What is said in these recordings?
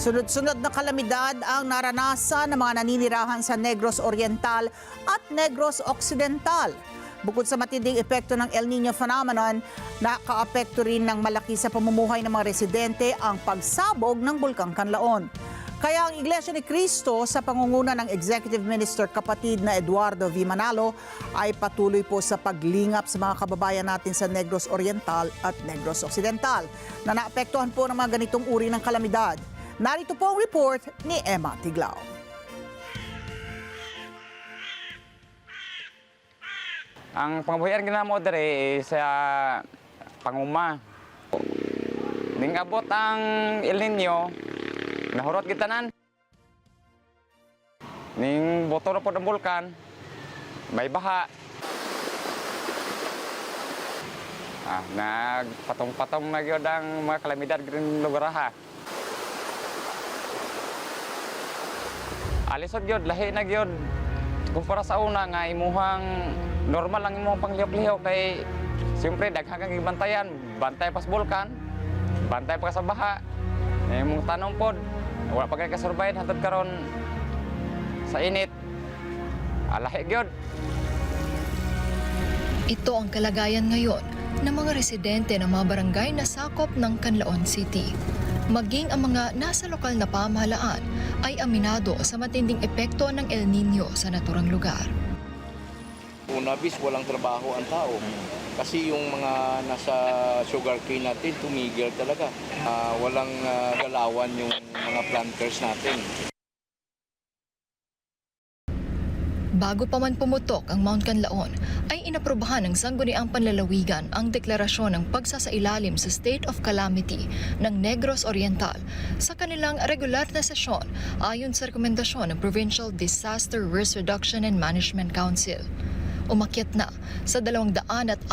Sunod-sunod na kalamidad ang naranasan ng mga naninirahan sa Negros Oriental at Negros Occidental. Bukod sa matinding epekto ng El Nino phenomenon, nakaapekto rin ng malaki sa pamumuhay ng mga residente ang pagsabog ng Bulkang Kanlaon. Kaya ang Iglesia ni Cristo sa pangunguna ng Executive Minister kapatid na Eduardo V. Manalo ay patuloy po sa paglingap sa mga kababayan natin sa Negros Oriental at Negros Occidental na naapektuhan po ng mga ganitong uri ng kalamidad. Narito po ang report ni Emma Tiglao. Ang pangabuhian ginamo dere sa panguma. Ning abot ang El Nino, nahurot gitanan. Ning boto na po ng bulkan, may baha. Ah, nagpatong-patong na gyud ang mga kalamidad green lugar ha. Alisod gyud lahi na gyud kumpara sa una nga imuhang normal lang imong panglihok-lihok kay siyempre daghang kang gibantayan bantay pas bulkan bantay pa sa baha. Imong tanong pod wala pa kay ka-survive hantod karon sa init. Alahi gyud Ito ang kalagayan ngayon ng mga residente ng mga barangay na sakop ng Canlaon City. Maging ang mga nasa lokal na pamahalaan ay aminado sa matinding epekto ng El Nino sa naturang lugar. Una bis, walang trabaho ang tao. Kasi yung mga nasa sugarcane natin, tumigil talaga. Ah, walang ah, galawan yung mga planters natin. Bago pa man pumutok ang Mount Canlaon, ay inaprobahan ng Sangguniang Panlalawigan ang deklarasyon ng pagsasailalim sa State of Calamity ng Negros Oriental sa kanilang regular na sesyon ayon sa rekomendasyon ng Provincial Disaster Risk Reduction and Management Council. Umakyat na sa 240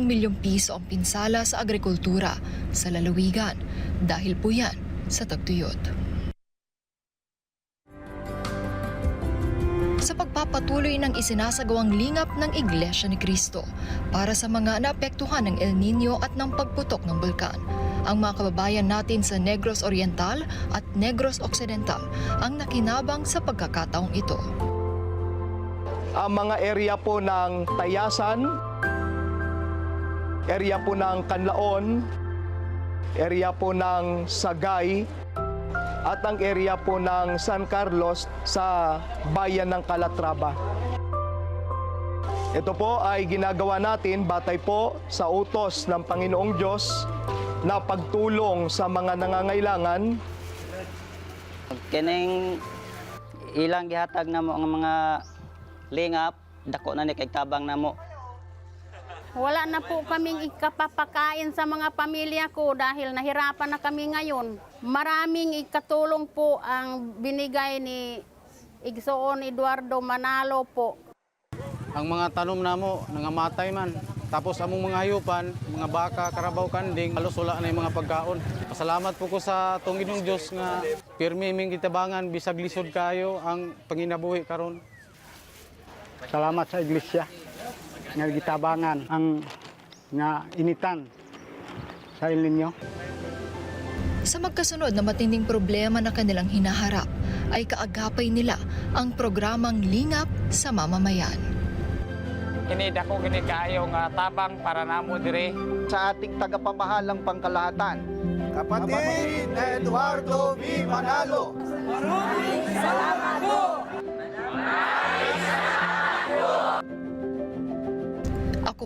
milyong piso ang pinsala sa agrikultura sa lalawigan dahil po yan sa tagtuyot. Sa pagpapatuloy ng isinasagawang lingap ng Iglesia ni Cristo para sa mga naapektuhan ng El Nino at ng pagputok ng bulkan. Ang mga kababayan natin sa Negros Oriental at Negros Occidental ang nakinabang sa pagkakataong ito. ang mga area po ng Tayasan, area po ng Kanlaon, area po ng Sagay, at ang area po ng San Carlos sa bayan ng Calatrava. Ito po ay ginagawa natin batay po sa utos ng Panginoong Diyos na pagtulong sa mga nangangailangan. Kining ilang gihatag namo ang mga lingap? Dako na ni kay tabang namo Wala na po kaming ikapapakain sa mga pamilya ko dahil nahirapan na kami ngayon. Maraming ikatulong po ang binigay ni Igsoon Eduardo Manalo po. ang mga tanom namo nangamatay man tapos among mga hayupan mga baka karabaw kanding halos wala na yung mga pagkaon pasalamat po ko sa tong Ginoong Dios nga pirmi ming kitabangan bisag lisod kayo ang panginabuhi karon Salamat sa iglesia nga gitabangan ang nga initan sa El Nino. Sa magkasunod na matinding problema na kanilang hinaharap, ay kaagapay nila ang programang Lingap sa Mamamayan. kini dako gini kaayo nga tabang para namo dire sa ating tagapamahalang pangkalahatan. Kapatid Eduardo V. Manalo. Ako po